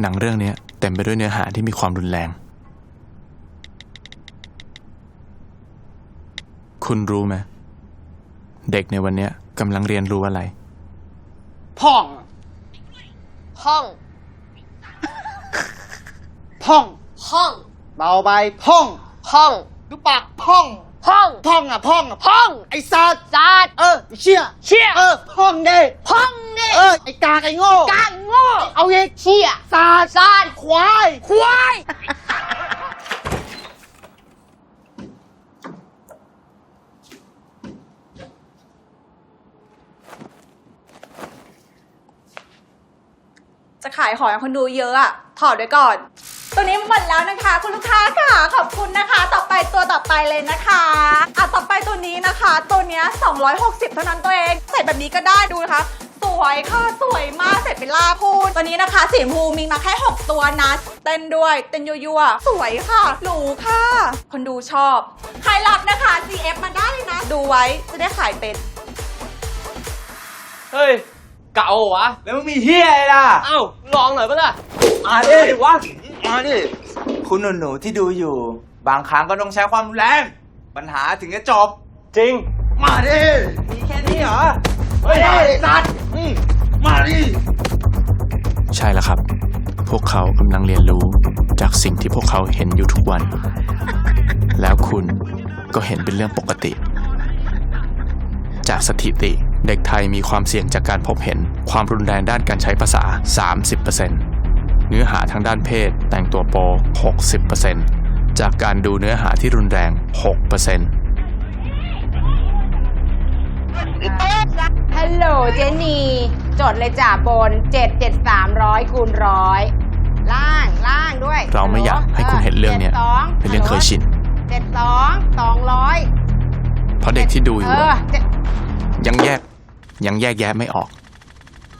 หนังเรื่องเนี้ยเต็มไปด้วยเนื้อหาที่มีความรุนแรง คุณรู้ไหมเด็กในวันเนี้ยกำลังเรียนรู้อะไร พ่อง ห้อง พ่อง ห้อง เบาไปพ่อง ห้อง ดูปากพ่อง ห้อง พ่องอะพ่องอะห้อง ไอ้สัตว์ศาสตร์เออไอ้เชี่ยเชี่ยเออพ่องเด้ห้องนี่เออไอ้กากไอ้โง่กางโง่ เอาอีกเชี่ยศาสตร์ศาสตร์ควาย ควาย จะขายของให้คนดูเยอะอะถอดไว้ก่อน ตัวนี้หมดแล้วนะคะ คุณลูกค้าค่ะ ขอบคุณนะคะ ต่อไปตัวต่อไปเลยนะคะอะต่อไปตัวนี้นะคะ ตัวเนี้ย260 เท่านั้นตัวเอง ใส่แบบนี้ก็ได้ดูนะคะ สวยค่ะสวยมากใส่เป็นลาพูนตัวนี้นะคะสีชมพูมีมาแค่ 6 ตัวนะ เต้นด้วย เต้นยั่วๆ สวยค่ะ หรูค่ะ คนดูชอบ ใครรับนะคะ CF มาได้เลยนะ ดูไว้จะได้ขายเป็น เฮ้ย เก่าวะแล้วมึงมีเฮียอะไรล่ะ เอ้าลองหน่อยปะล่ะมาดิวะมาดิคุณหนูๆที่ดูอยู่ บางครั้งก็ต้องใช้ความรุนแรง ปัญหาถึงจะจบ จริง มาดิมีแค่นี้เหรอ เฮ้ยสัตว์มาดิใช่แล้วครับ พวกเขากำลังเรียนรู้จากสิ่งที่พวกเขาเห็นอยู่ทุกวัน แล้วคุณก็เห็นเป็นเรื่องปกติ จากสถิติเด็กไทยมีความเสี่ยงจากการพบเห็นความรุนแรงด้านการใช้ภาษา 30%เนื้อหาทางด้านเพศแต่งตัวโป 60%จากการดูเนื้อหาที่รุนแรง 6% ฮัลโหลเจนีจดเลยจ่าบน 7 7 3 0 0คูณร้อยล่างล่างด้วยเราไม่อยากให้คุณเห็นเรื่องเนี้ยเป็นเรื่องเคยชินเจ็ดสองสองร้อยเพราะเด็กที่ดูอเอยู่ออะเจ็ดยังแยกยังแยกแยะไม่ออก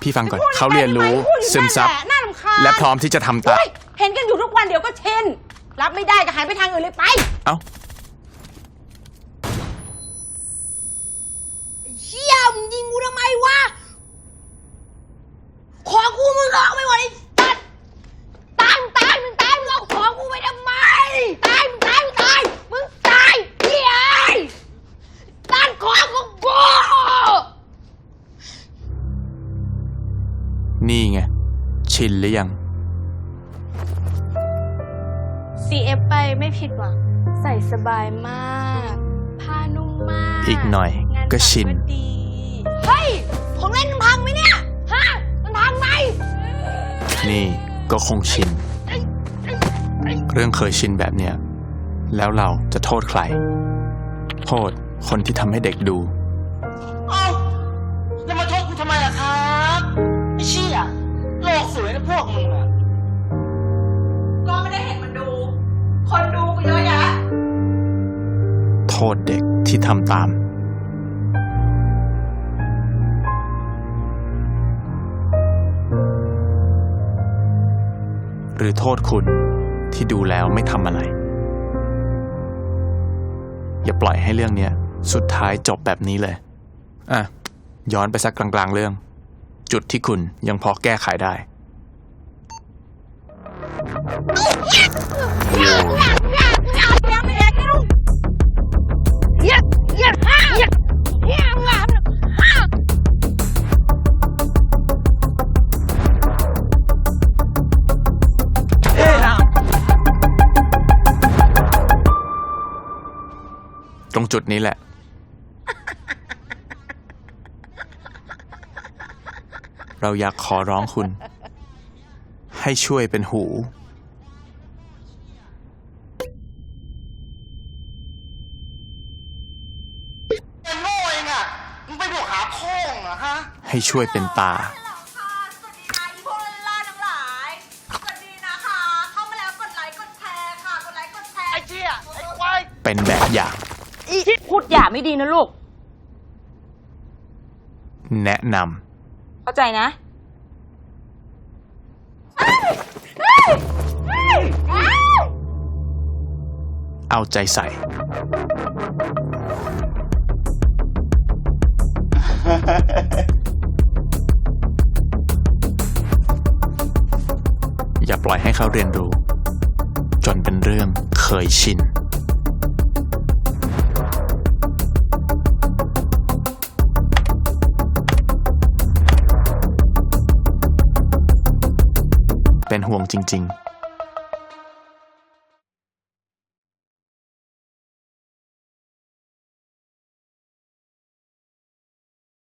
พี่ฟังก่อนเขาเรียนรู้พูดอยู่ซึมซับนั่นแหละน่ารำคาญและพร้อมที่จะทำตามเฮ้ยเห็นกันอยู่ทุกวันเดี๋ยวก็เช่น รับไม่ได้ก็หันไปทางอื่นเลยไป เอ้า เชี่ยมงยิงกูทำไมวะ ของกูมึงเอาไปหมดไอ้สัตว์ตายมึงตายมึงตายมึงเอาของกูไปทำไม ตายมึงตายมึงตายมึงตายเฮียไอ้ตัดของของกู นี่ไง ชินหรือยัง CF ไปไม่ผิดหวังใส่สบายมาก ผ้านุ่มมากอีกหน่อยงานก็ชิน ปัดีเฮ้ย ของเล่นมันพังไหมเนี่ย ฮะ มันพังไหม นี่ก็คงชิน เรื่องเคยชินแบบเนี้ยแล้วเราจะโทษใคร โทษคนที่ทำให้เด็กดู เอ้าแล้วมาโทษกูทำไมล่ะครับไอ้เชี่ยโลก สวยนะพวกมึงอะก็ไม่ได้เห็นมันดู คนดูกูเยอะแยะ โทษเด็กที่ทำตาม หรือโทษคุณที่ดูแล้วไม่ทำอะไร อย่าปล่อยให้เรื่องเนี้ย สุดท้ายจบแบบนี้เลย อะ ย้อนไปสักกลางๆเรื่อง จุดที่คุณยังพอแก้ไขได้ ตรงจุดนี้แหละ เราอยากขอร้องคุณ ให้ช่วยเป็นหู ไอ้โง่เองอะ มึงไปบอกหาพ่องเหรอฮะ ให้ช่วยเป็นตา สวัสดีค่ะอีโพลล่าทั้งหลาย สวัสดีนะคะ เข้ามาแล้วกดไลค์กดแชร์ค่ะ กดไลค์กดแชร์ ไอ้เชี่ยไอ้ควาย เป็นแบบอย่าง พูดอย่าไม่ดีนะลูก แนะนเข้าใจนะำเอาใจใส่ อย่าปล่อยให้เขาเรียนรู้ จนเป็นเรื่องเคยชิน เป็นห่วงจริง ๆ